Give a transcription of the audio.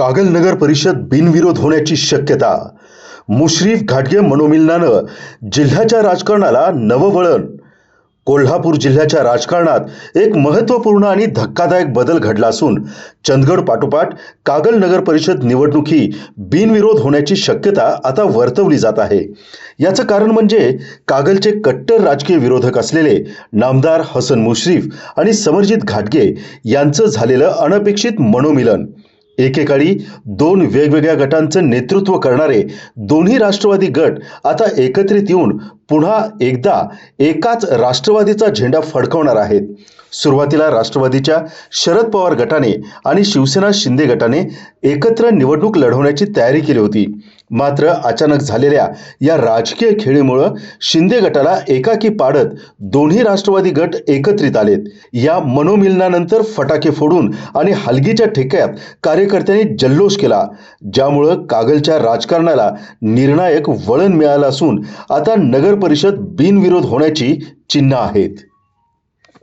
कागल नगर परिषद बिनविरोध होण्याची शक्यता. मुश्रीफ घाटगे मनोमिलनानं जिल्ह्याच्या राजकारणाला नवं वळण. कोल्हापूर जिल्ह्याच्या राजकारणात एक महत्त्वपूर्ण आणि धक्कादायक बदल घडला असून चंदगड पाठोपाठ कागल नगर परिषद निवडणुकी बिनविरोध होण्याची शक्यता आता वर्तवली जात आहे. याचं कारण म्हणजे कागलचे कट्टर राजकीय विरोधक असलेले नामदार हसन मुश्रीफ आणि समरजित घाटगे यांचं झालेलं अनपेक्षित मनोमिलन. एकेकाळी दोन वेगवेगळ्या गटांचं नेतृत्व करणारे दोन्ही राष्ट्रवादी गट आता एकत्रित येऊन पुन्हा एकदा एकाच राष्ट्रवादीचा झेंडा फडकवणार आहेत. सुरुवातीला राष्ट्रवादीच्या शरद पवार गटाने आणि शिवसेना शिंदे गटाने एकत्र निवडणूक लढवण्याची तयारी केली होती. मात्र अचानक झालेल्या या राजकीय खेळीमुळं शिंदे गटाला एकाकी पाडत दोन्ही राष्ट्रवादी गट एकत्रित आलेत. या मनोमिलनानंतर फटाके फोडून आणि हलगीच्या ठेक्यात कार्यकर्त्यांनी जल्लोष केला ज्यामुळं कागलच्या राजकारणाला निर्णायक वळण मिळालं असून आता नगर परिषद बिनविरोध होण्याची चिन्ह आहेत.